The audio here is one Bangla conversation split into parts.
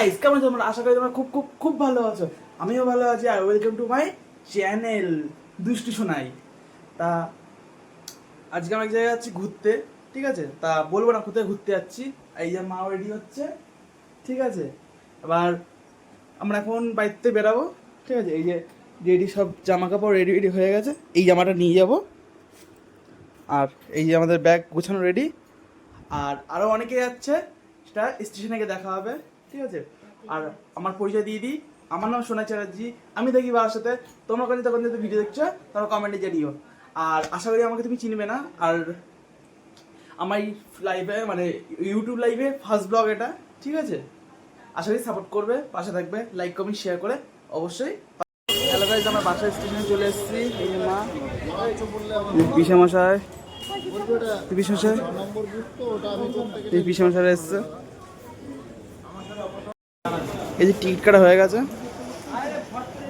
গাইস কেমন তোমরা? আশা করি তোমরা খুব খুব খুব ভালো আছো। আমিও ভালো আছি আর ওয়েলকাম টু মাই চ্যানেল দুষ্টু শোনাই তা, আজকে আমি এক জায়গায় যাচ্ছি ঘুরতে, ঠিক আছে? তা, বলব না কোথায় ঘুরতে যাচ্ছি। এই যে মা রেডি হচ্ছে, ঠিক আছে? এবার আমরা এখন বাড়িতে বেরাবো, ঠিক আছে? এই যে রেডি সব জামা কাপড় রেডি রেডি হয়ে গেছে। এই জামাটা নিয়ে যাব। আর এই যে আমাদের ব্যাগ গোছানো রেডি আর আরও অনেকে যাচ্ছে, সেটা স্টেশনে গিয়ে দেখা হবে। ঠিক আছে? আর আমার পরিচয় দিয়ে দিই। আমার নাম সোনা চ্যাটার্জি। আমি দেখি বাবার সাথে। তোমরা কাছে তখন যদি ভিডিও দেখছ, তোমরা কমেন্টে জানিও। আর আশা করি আমাকে তুমি চিনবে না। আর আমার লাইভে মানে ইউটিউব লাইভে ফার্স্ট ব্লগ এটা, ঠিক আছে? আশা করি সাপোর্ট করবে, পাশে থাকবে। লাইক কমেন্ট শেয়ার করে অবশ্যই হ্যালো গাইজ স্টেশনে চলে এসেছি। এই মা। পিসা মশাই। এই এসছে। এই যে টিকিট কাটা হয়ে গেছে।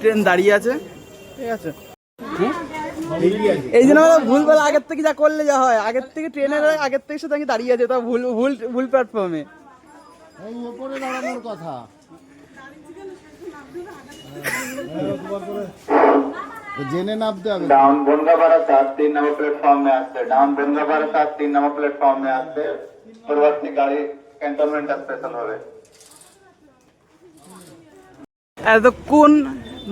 ট্রেন দাঁড়িয়ে আছে। ঠিক আছে। এই জন্য ভুলভাল আগের থেকে যা করলে যা হয় আগের থেকে ট্রেনের আগের থেকে সাথে আমি দাঁড়িয়ে আছে তা ভুল ভুল ভুল প্ল্যাটফর্মে দাঁড়ানোর কথা। জেনে নামতে হবে। ডাউন বনগাপাড়া সাত তিন নামে প্ল্যাটফর্মে আসছে ডাউন বনগাপাড়া সাত তিন নম্বর প্ল্যাটফর্মে আসছে পরবর্তী গাড়ি ক্যান্টনমেন্ট স্পেশাল হবে। এতক্ষণ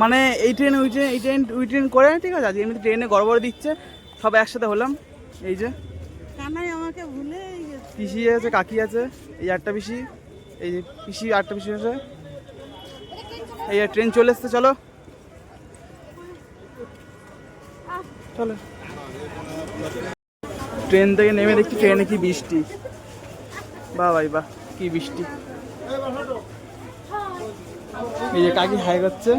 মানে এই ট্রেন ওই ট্রেন এই ট্রেন ওই ট্রেন করে ঠিক আছে? আজকে এমনি ট্রেনে গড়বড় দিচ্ছে সব একসাথে হলাম এই যে। কানাই আমাকে ভুলে পিসি আছে কাকি আছে এই আটটা পিসি এই যে পিসি আটটা পিসি আছে। এই ট্রেন চলে এসছে চলো। চলো। ট্রেন থেকে নেমে দেখছি ট্রেনে কি বৃষ্টি। বাহ ভাই বাহ কি বৃষ্টি। এই যে কাকি হাই করছে।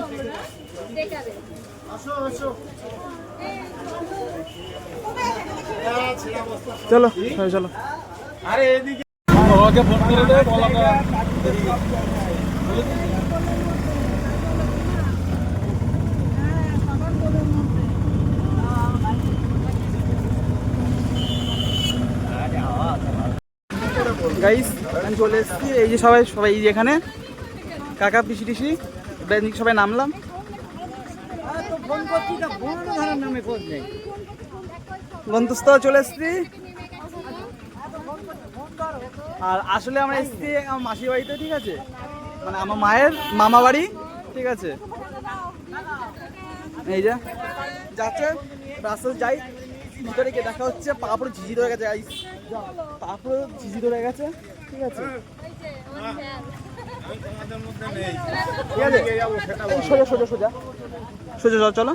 চলো চলো। গাইস আমি চলে এসেছি। এই যে সবাই সবাই এই যে এখানে। কাকা, পিসি টিসি সবাই নামলাম। গন্তস্থ চলে এসেছি। আর আসলে আমরা এসেছি আমার মাসির বাড়িতে, ঠিক আছে? মানে আমার মায়ের মামা বাড়ি, ঠিক আছে? এই যে, যাচ্ছে রাস্তা যাই, ভিতরে গিয়ে দেখা হচ্ছে পা ঝিঝি ধরে গেছে পা পুরো ঝিঝি ধরে গেছে, ঠিক আছে? সোজা সোজা সোজা চলো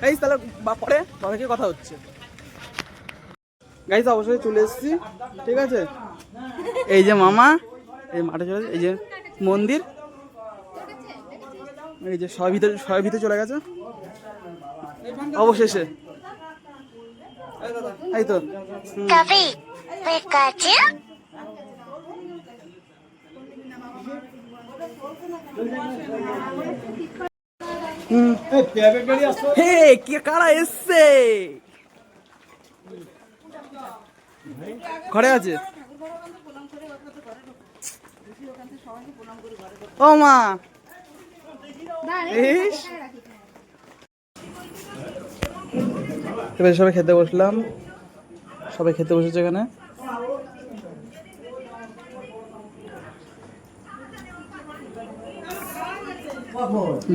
গাইস তাহলে কথা হচ্ছে চলে এসেছি ঠিক আছে এই যে মামা এই মাঠে চলে এই যে মন্দির এই যে সবাই ভিতরে সবাই ভিতরে চলে গেছে অবশেষে এই তো হে, কে কারা এসছে? ঘরে আছে? ও মা। সবাই খেতে বসলাম। সবাই খেতে বসেছে এখানে।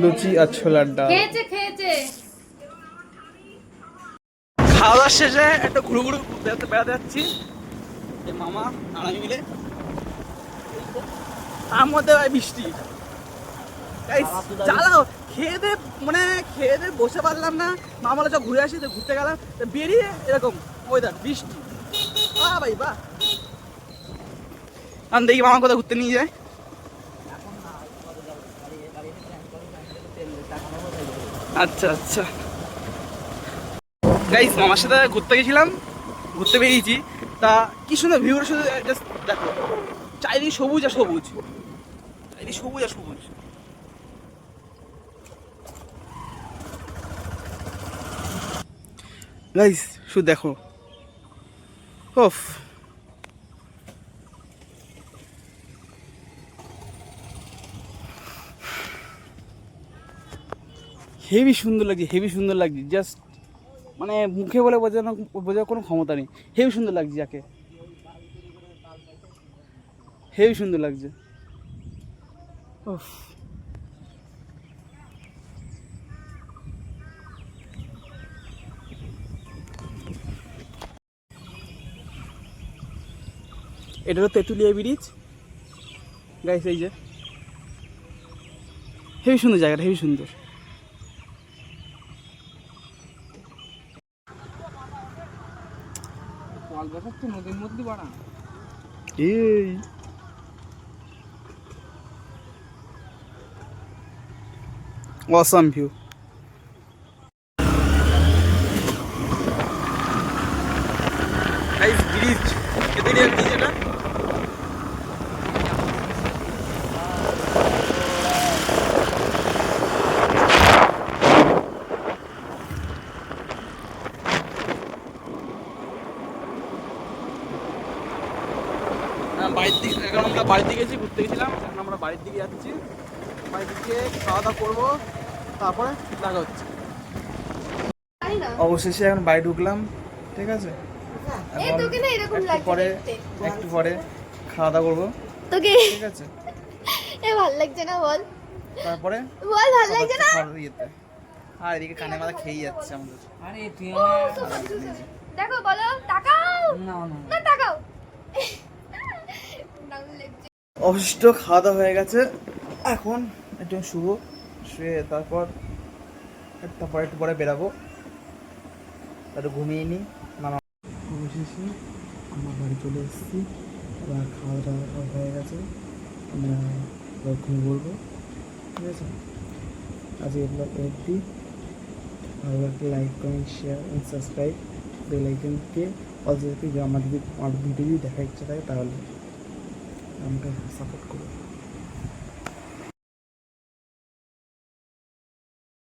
লুচি আর ছোলার ডাল। খেয়েছে খেয়েছে। খাওয়া দাওয়া শেষে একটা ঘুরু ঘুরু বেড়াতে বেড়াতে যাচ্ছি। মামা আর আমি মিলে। তার মধ্যে ভাই বৃষ্টি। জ্বালাও খেয়ে দে মানে খেয়ে দে বসে পারলাম না। মামারা সব ঘুরে আসি তো ঘুরতে গেলাম। তো বেরিয়ে এরকম ওয়েদার বৃষ্টি। বাহ ভাই বাহ। আমি দেখি মামা কোথাও ঘুরতে নিয়ে যায়। আচ্ছা আচ্ছা। গাইস মামার সাথে ঘুরতে গেছিলাম। ঘুরতে বেরিয়েছি। তা কি সুন্দর ভিউটা শুধু দেখো। চারিদিকে সবুজ আর সবুজ। চারিদিকে সবুজ আর সবুজ। গাইস শুধু দেখো। ওফ হেভি সুন্দর লাগছে, হেভি সুন্দর লাগছে জাস্ট মানে মুখে বলে বোঝানো, বোঝার কোনো ক্ষমতা নেই। হেভি সুন্দর লাগছে যাকে। হেভি সুন্দর লাগছে। এটা হলো তেঁতুলিয়া ব্রিজ। গাইস এই যে। হেভি সুন্দর জায়গাটা, হেভি সুন্দর। এই। Awesome view guys bridge Tentulia bridge এটা হ্যাঁ, বাড়ির দিকে এখন আমরা বাড়ির দিকে গেছি ঘুরতে গেছিলাম। এখন আমরা বাড়ির দিকে যাচ্ছি। বাড়ির দিকে খাওয়া দাওয়া করব। তারপরে দেখা হচ্ছে। অবশেষে এখন বাড়ি ঢুকলাম ঠিক আছে? না এরকম একটু পরে একটু পরে খাওয়া দাওয়া করব। তোকে? ঠিক আছে? এ ভালো লাগছে না বল? তারপরে? বল ভালো লাগছে না? আর এদিকে কানে মাথা খেয়ে যাচ্ছে আমাদের। দেখো বলো তাকাও। না তাকাও দারুণ লাগছে। অবশিষ্ট খাওয়া দাওয়া হয়ে গেছে। এখন একটু শুভ শুয়ে তারপর তারপর একটু পরে বেরাবো। একটু ঘুমিয়ে নিই। মামা অবশেষে আমার বাড়ি চলে এসেছি। এবার খাওয়া দাওয়া হয়ে গেছে। আমরা ঘুমিয়ে পড়ব ঠিক আছে? আজকে ব্লগ অবধি ভালো লাগলে like comment share and subscribe bell all যদি আমার যদি আমার ভিডিও যদি দেখার ইচ্ছা থাকে তাহলে। আমাকে সাপোর্ট করো